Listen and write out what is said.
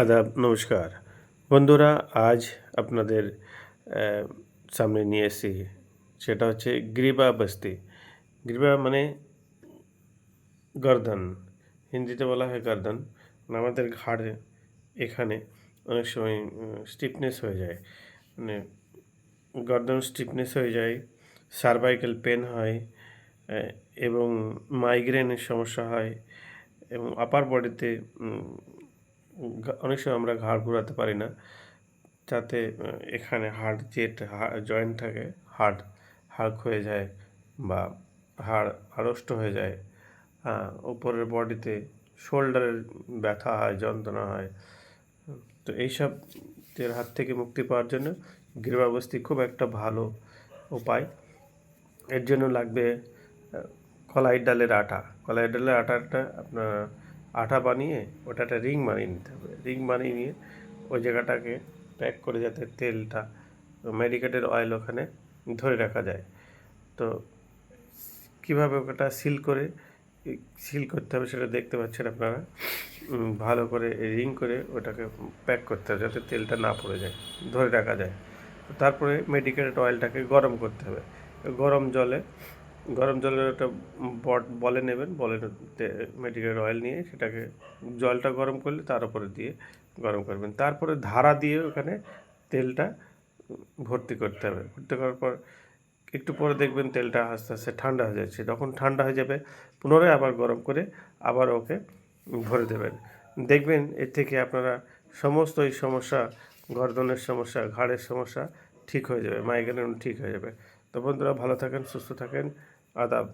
আদাব, নমস্কার। বন্ধুরা, আজ আপনাদের সামনে নিয়ে এসেছি। সেটা হচ্ছে গ্রীবা বস্তি। গ্রীবা মানে গর্দন। হিন্দিতে বলা হয় গর্দন। মানে আমাদের ঘাড়ে, এখানে অনেক সময় স্টিফনেস হয়ে যায়। মানে গর্দন স্টিফনেস হয়ে যায় সার্ভাইকাল পেন হয় এবং মাইগ্রেনের সমস্যা হয়, এবং আপার বডিতে অনেক সময় আমরা ঘাড় ঘোরাতে পারি না। যাতে এখানে হাড় যে জয়েন্ট থাকে হাড় হাড় ক্ষয়ে যায় বা হাড় আড়ষ্ট হয়ে যায় হ্যাঁ, উপরের বডিতে শোল্ডারের ব্যথা হয় যন্ত্রণা হয়। তো এইসব হাত থেকে মুক্তি পাওয়ার জন্য গৃহাবস্তি খুব একটা ভালো উপায়। এর জন্য লাগবে কলাই ডালের আটা। কলাই ডালের আটাটা আপনার আটা বানিয়ে ওটা একটা রিং বানিয়ে নিতে হবে। রিং বানিয়ে নিয়ে ওই জায়গাটাকে প্যাক করে যাতে তেলটা মেডিকেটেড অয়েল ওখানে ধরে রাখা যায়। তো কীভাবে ওটা সিল করে, সিল করতে হবে সেটা দেখতে পাচ্ছেন আপনারা। ভালো করে রিং করে ওটাকে প্যাক করতে হবে যাতে তেলটা না পড়ে যায়, ধরে রাখা যায়। তারপরে মেডিকেটেড অয়েলটাকে গরম করতে হবে। গরম জলে গরম জলের একটা বট, বলে নেবেন, বলে মেডিকেল অয়েল নিয়ে সেটাকে জলটা গরম করলে তার উপরে দিয়ে গরম করবেন। তারপরে ধারা দিয়ে ওখানে তেলটা ভর্তি করতে হবে। ভর্তি করার পর একটু পরে দেখবেন তেলটা আস্তে আস্তে ঠান্ডা হয়ে যাচ্ছে। যখন ঠান্ডা হয়ে যাবে, পুনরায় আবার গরম করে আবার ওকে ভরে দেবেন। দেখবেন এর থেকে আপনারা সমস্ত এই সমস্যা, গর্দনের সমস্যা, ঘাড়ের সমস্যা ঠিক হয়ে যাবে মাইগ্রেন ঠিক হয়ে যাবে। তো বন্ধুরা, ভালো থাকেন, সুস্থ থাকেন। আদাব